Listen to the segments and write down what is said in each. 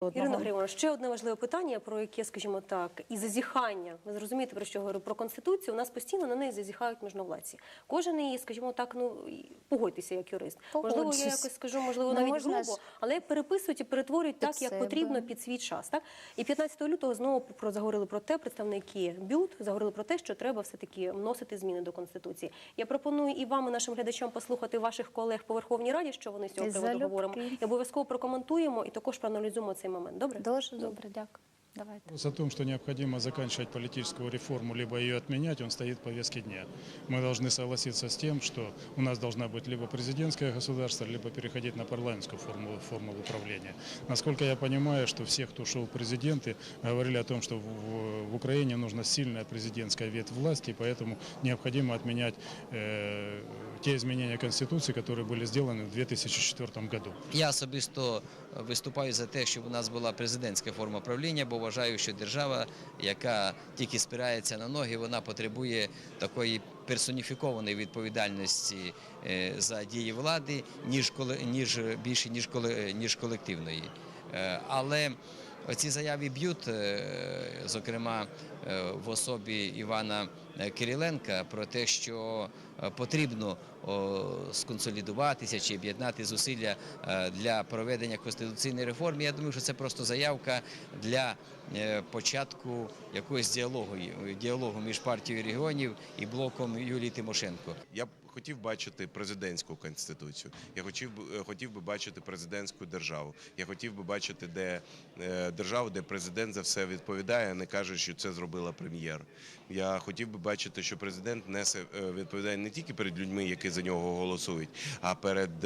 одного. Ірина Григорівна, ще одне важливе питання, про яке, скажімо так, і зазіхання. Ви зрозумієте, про що я говорю? Про конституцію. У нас постійно на неї зазіхають можновладці. Кожен її, скажімо так, ну погодьтеся як юрист. Можливо, я якось скажу, можливо, навіть можна грубо, але переписують і перетворюють під так, як потрібно під свій час. Так і 15 лютого знову про заговорили про те, представники БЮТ заговорили про те, що треба все таки вносити зміни до конституції. Я пропоную і вам, і нашим глядачам, послухати ваших колег по Верховній Раді, що вони з цього приводу говоримо, і обов'язково прокоментуємо і також проаналізуємо цей момент. Добре? Дуже добре, дякую. Давайте. Вопрос о том, что необходимо заканчивать политическую реформу, либо ее отменять, он стоит в повестке дня. Мы должны согласиться с тем, что у нас должна быть либо президентское государство, либо переходить на парламентскую форму, форму управления. Насколько я понимаю, что все, кто шел в президенты, говорили о том, что в, в Украине нужна сильная президентская ветвь власти, и поэтому необходимо отменять э, те изменения Конституции, которые были сделаны в 2004 году. Я особисто виступаю за те, щоб у нас була президентська форма правління, бо вважаю, що держава, яка тільки спирається на ноги, вона потребує такої персоніфікованої відповідальності е, за дії влади, ніж коли ніж більше ніж коли ніж колективної. Е, Але Оці заяви б'ють, е, зокрема е, в особі Івана е, Кириленка, про те, що потрібно сконсолідуватися чи об'єднати зусилля для проведення конституційної реформи. Я думаю, що це просто заявка для початку якогось діалогу, діалогу між партією регіонів і блоком Юлії Тимошенко. Хотів бачити президентську конституцію. Я хотів би е, хотів би бачити президентську державу. Я хотів би бачити, де е, державу, де президент за все відповідає, не каже, що це зробила прем'єр. Я хотів би бачити, що президент несе е, відповідає не тільки перед людьми, які за нього голосують, а перед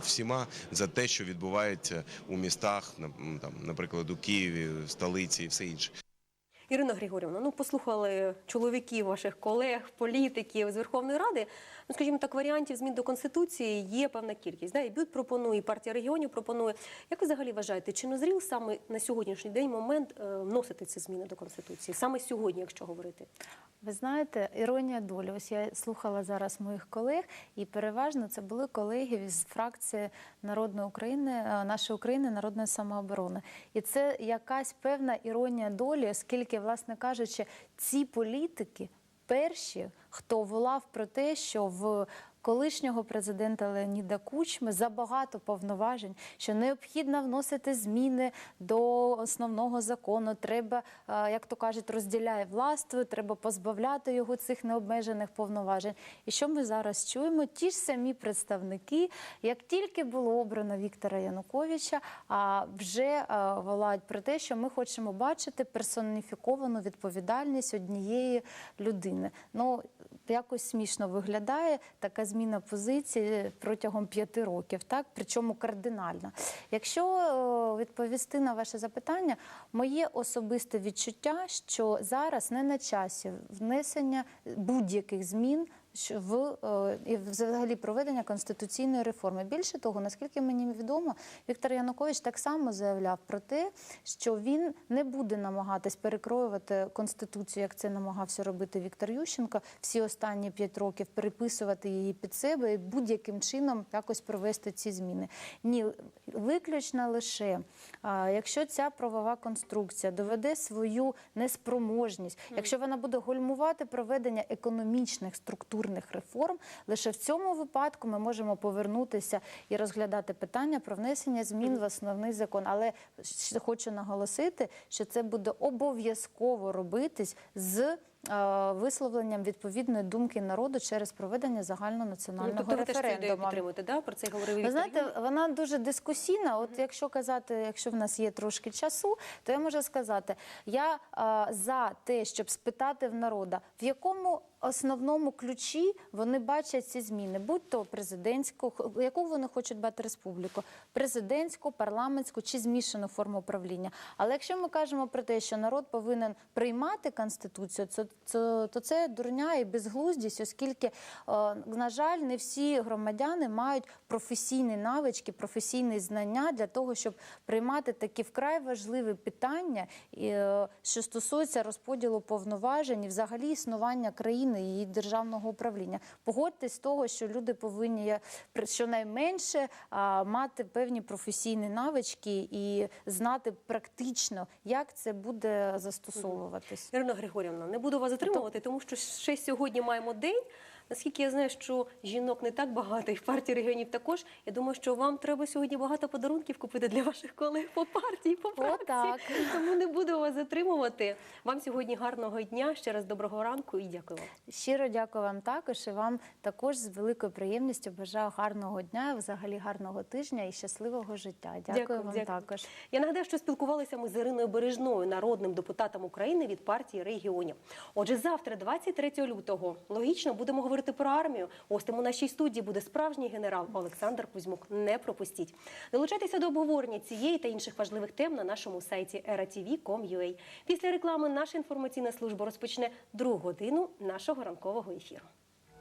всіма за те, що відбувається у містах, там, наприклад, у Києві, в столиці і все інше. Ірина Григорівна, ну послухали чоловіків, ваших колег, політиків з Верховної Ради. Ну, скажімо так, варіантів змін до конституції є певна кількість. Да? І БЮТ пропонує, і партія регіонів пропонує. Як ви взагалі вважаєте, чи назрів саме на сьогоднішній день момент е, вносити ці зміни до конституції? Саме сьогодні, якщо говорити? Ви знаєте, іронія долі. Ось я слухала зараз моїх колег, і переважно це були колеги з фракції Народної України, е, нашої України, народної самооборони. І це якась певна іронія долі, оскільки, власне кажучи, ці політики перші, хто волав про те, що в колишнього президента Леоніда Кучми забагато повноважень, що необхідно вносити зміни до основного закону. Треба, е, як то кажуть, розділяє властво, треба позбавляти його цих необмежених повноважень. І що ми зараз чуємо? Ті ж самі представники, як тільки було обрано Віктора Януковича, а вже е, волають про те, що ми хочемо бачити персоніфіковану відповідальність однієї людини. Ну якось смішно виглядає така зміна позиції протягом п'яти років, так причому кардинальна. Якщо е, відповісти на ваше запитання, моє особисте відчуття, що зараз не на часі внесення будь-яких змін що в е, і взагалі проведення конституційної реформи. Більше того, наскільки мені відомо, Віктор Янукович так само заявляв про те, що він не буде намагатись перекроювати конституцію, як це намагався робити Віктор Ющенко всі останні п'ять років, переписувати її під себе і будь-яким чином якось провести ці зміни. Ні, виключно лише якщо ця правова конструкція доведе свою неспроможність, якщо вона буде гальмувати проведення економічних структурних реформ, лише в цьому випадку ми можемо повернутися і розглядати питання про внесення змін в основний закон. Але хочу наголосити, що це буде обов'язково робитись з висловленням відповідної думки народу через проведення загальнонаціонального тобто ви теж цю ідею підтримуєте, да? про це говорив Ви знаєте, вона дуже дискусійна. От якщо казати, якщо в нас є трошки часу, то я можу сказати, я а, за те, щоб спитати в народа, в якому основному ключі вони бачать ці зміни, будь то президентську, яку вони хочуть бати республіку, президентську, парламентську чи змішану форму управління. Але якщо ми кажемо про те, що народ повинен приймати конституцію, це, то це дурня і безглуздість, оскільки, е, на жаль, не всі громадяни мають професійні навички, професійні знання для того, щоб приймати такі вкрай важливі питання, е, що стосуються розподілу повноважень і взагалі існування країни і її державного управління. Погодьтесь з того, що люди повинні е, щонайменше мати певні професійні навички і знати практично, як це буде застосовуватись. Ірина Григорівна, не буду вас затримувати, тому що ще сьогодні маємо день. Наскільки я знаю, що жінок не так багато, і в партії регіонів також. Я думаю, що вам треба сьогодні багато подарунків купити для ваших колег по партії, по фракції. Отак. Тому не буду вас затримувати. Вам сьогодні гарного дня. Ще раз доброго ранку і дякую вам. Щиро дякую вам також і вам також з великою приємністю бажаю гарного дня, взагалі гарного тижня і щасливого життя. Дякую, Дякую, вам дякую. також. Я нагадаю, що спілкувалися ми з Іриною Бережною, народним депутатом України від партії регіонів. Отже, завтра, 23 лютого, логічно будемо говорити про армію. Гостем у нашій студії буде справжній генерал Олександр Кузьмук. Не пропустіть. Долучайтеся до обговорення цієї та інших важливих тем на нашому сайті eratv.com.ua. Після реклами наша інформаційна служба розпочне другу годину нашого ранкового ефіру.